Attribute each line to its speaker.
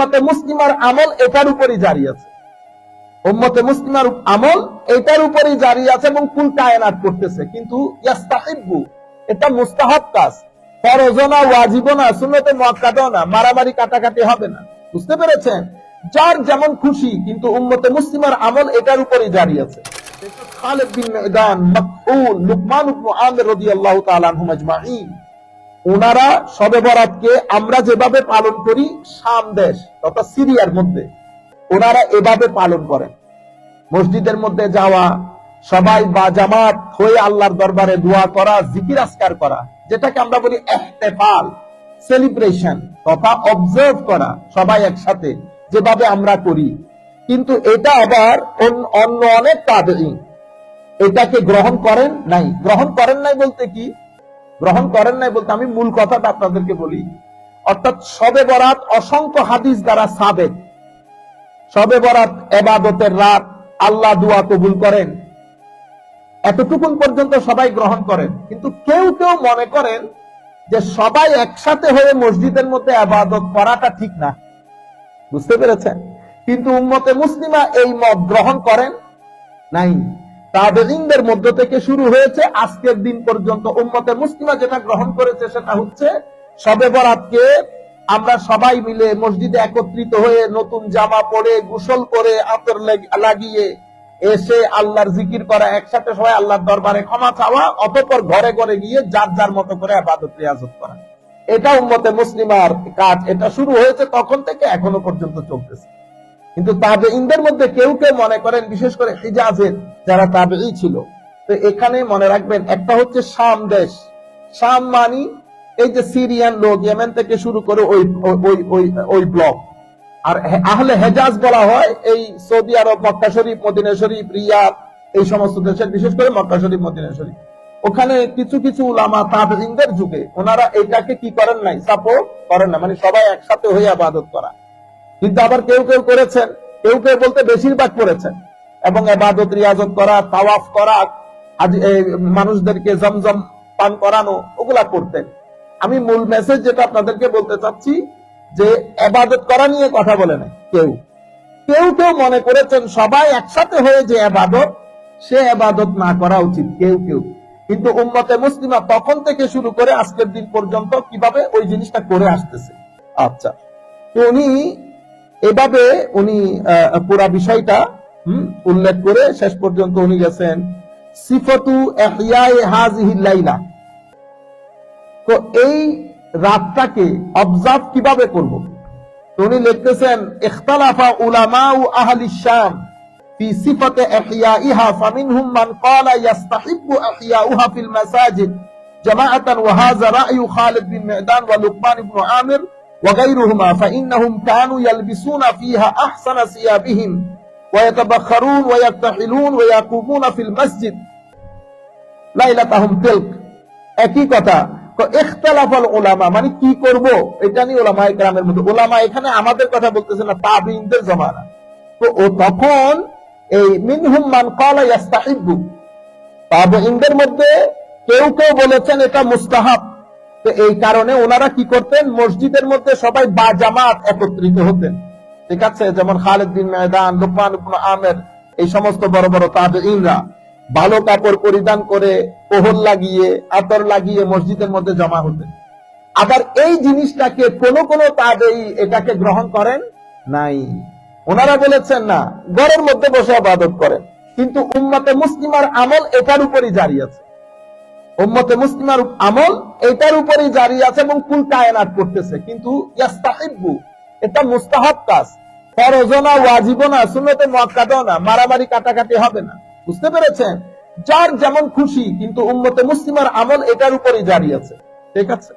Speaker 1: উম্মতে মুসলিমার আমল এটার উপরই জারি আছে। উম্মতে মুসলিমার আমল এটার উপরই জারি আছে এবং কুল কায়নাত করতেছে। কিন্তু ইয়াস্তাহিব্বু, এটা মুস্তাহাব কাজ। ফরজও না ওয়াজিবও না সুন্নতে মুআক্কাদাও না, মারামারি কাটাকাটি হবে না। বুঝতে পেরেছেন? যার যেমন খুশি, কিন্তু উম্মতে মুসলিমার আমল এটার উপরই জারি আছে। খালেদ বিন মিদান মাকউল লুকমান ইবনে আমির রাদিয়াল্লাহু তাআলা আনহুম আজমাইন ওনারা শবে বরাতকে আমরা যেভাবে পালন করি শাম দেশ তথা সিরিয়ার মধ্যে, ওনারা এভাবে পালন করেন। মসজিদের মধ্যে যাওয়া, সবাই বা জামাত হয়ে আল্লাহর দরবারে দোয়া করা, জিকির আসকার করা, যেটাকে আমরা বলি এহতেফাল, সেলিব্রেশন তথা অবজার্ভ করা, সবাই একসাথে যেভাবে আমরা করি। কিন্তু এটা আবার অন্য অনেক তাবেঈন এটাকে গ্রহণ করেন নাই। গ্রহণ করেন নাই বলতে কি? গ্রহণ করেন নাই বলতে আমি মূল কথাটা আপনাদেরকে বলি। অর্থাৎ সবে বরাত অসংখ্য হাদিস দ্বারা সাবেক। সবে বরাত এবাদতের রাত আল্লাহ দুয়া কবুল করেন। এতটুকুন পর্যন্ত সবাই গ্রহণ করেন। কিন্তু কেউ কেউ মনে করেন যে সবাই একসাথে হয়ে মসজিদের মধ্যে আবাদত করাটা ঠিক না। বুঝতে পেরেছেন? কিন্তু উম্মতে মুসলিমা এই মত গ্রহণ করেন? নাই। তাবেঈনদের মধ্য থেকে শুরু হয়েছে আজকের দিন পর্যন্ত উম্মতে মুসলিমা যেটা গ্রহণ করেছে সেটা হচ্ছে সবে বরাতকে আমরা সবাই মিলে মসজিদে একত্রিত হয়ে নতুন জামা পরে, গোসল করে, আতর লাগিয়ে এসে আল্লাহর জিকির করা, একসাথে সবাই আল্লাহর দরবারে ক্ষমা চাওয়া, অতপর ঘরে ঘরে গিয়ে যার যার মতো করে আবাদত, রিয়াজত করা। এটা উম্মতে মুসলিমার কাজ। এটা শুরু হয়েছে তখন থেকে এখনও পর্যন্ত চলতেছে। কিন্তু তাবে ইন্দের মধ্যে কেউ কেউ মনে করেন, বিশেষ করে হিজাজের যারা তাবে ছিল। তো এখানে মনে রাখবেন, একটা হচ্ছে শাম দেশ। শাম মানি এই যে সিরিয়ান লোক, ইয়েমেন থেকে শুরু করে ওই ওই ওই ওই ব্লক আর আহলে হেজাজ বলা হয়, এই সৌদি আরব, মক্কা শরীফ, মদিনা শরীফ, রিয়াদ, এই সমস্ত দেশের, বিশেষ করে মক্কা শরীফ, মদিনা শরীফ। ওখানে কিছু কিছু উলামা তাবেঈনদের যুগে, ওনারা এটাকে কি করেন নাই? সাপোর্ট করেন না মানে সবাই একসাথে হয়ে আবাদত করা। কিন্তু আবার কেউ কেউ করেছেন। কেউ কেউ বলতে বেশিরভাগ করেছেন। এবং এবাদত, রিয়াজত করা, তাওয়াফ করা মানুষদেরকে জমজম পান করানো, ওগুলা করতেন। আমি মূল মেসেজ যেটা আপনাদেরকে বলতে চাচ্ছি, যে এবাদত করা নিয়ে কথা বলে নাই কেউ। কেউ কেউ মনে করেছেন সবাই একসাথে হয়ে যে এবাদত, সে এবাদত না করা উচিত, কেউ কেউ। কিন্তু উম্মতে মুসলিমা তখন থেকে শুরু করে আজকের দিন পর্যন্ত কীভাবে ওই জিনিসটা করে আসতেছে। আচ্ছা উনি এভাবে উনি আহ, পুরা বিষয়টা হুম, উল্লেখ করে শেষ পর্যন্ত উনি গেছেন সিফতু এহইয়ায়ে হাজিহিল লাইলা তো এই রাতটাকে অবজার্ভ কিভাবে করব তো উনি লিখতেছেন ইখতালাফা উলামাউ আহলি শাম في صفة إحيائها فمنهم من قال يستحب إحياؤها في المساجد جماعة وهذا رأي خالد بن معدان ولقمان بن عامر وغيرهما فإنهم كانوا يلبسون فيها أحسن ثيابهم ويتبخرون ويكتحلون ويقومون في المسجد লাইলাতাহুম তিলক একই কথা তো ইখতিলাফাল উলামা মানে কি করব এটা নিয়ে উলামা একরামের মধ্যে উলামা এখানে আমাদের কথা বলতেছে না তাবিঈনদের জমানা তো ও তখন এই মিনহুম মান ক্বালা ইস্তাহিব্বু তাবিঈনদের মধ্যে কেউ কেউ বলেছেন এটা মুস্তাহাব তো এই কারণে ওনারা কি করতেন? মসজিদের মধ্যে সবাই বা জামাত একত্রিত হতেন। ঠিক আছে? যেমন খালেদ বিন ময়দান, লুকমান আমের, এই সমস্ত বড় বড় তাবেঈনরা। ভালো কাপড় পরিধান করে ওহল লাগিয়ে, আতর লাগিয়ে মসজিদের মধ্যে জমা হতেন। আবার এই জিনিসটাকে কোন কোন তাবেই এটাকে গ্রহণ করেন? নাই। ওনারা বলেছেন, না, ঘরের মধ্যে বসে আবাদত করেন। কিন্তু উম্মতে মুসলিমার আমল এটার উপরই জারি আছে। উম্মতে মুসলিমার আমল এটার উপরেই জারি আছে এবং কুল কায়নাত করতেছে। কিন্তু ইয়াস্তাহিব্বু, এটা মুস্তাহাব কাজ। ফরজও না, ওয়াজিবও না, সুন্নতে মুআক্কাদাও না, মারামারি কাটাকাটি হবে না। বুঝতে পেরেছেন? যার যেমন খুশি, কিন্তু উম্মতে মুসলিমার আমল এটার উপরেই জারি আছে। ঠিক আছে?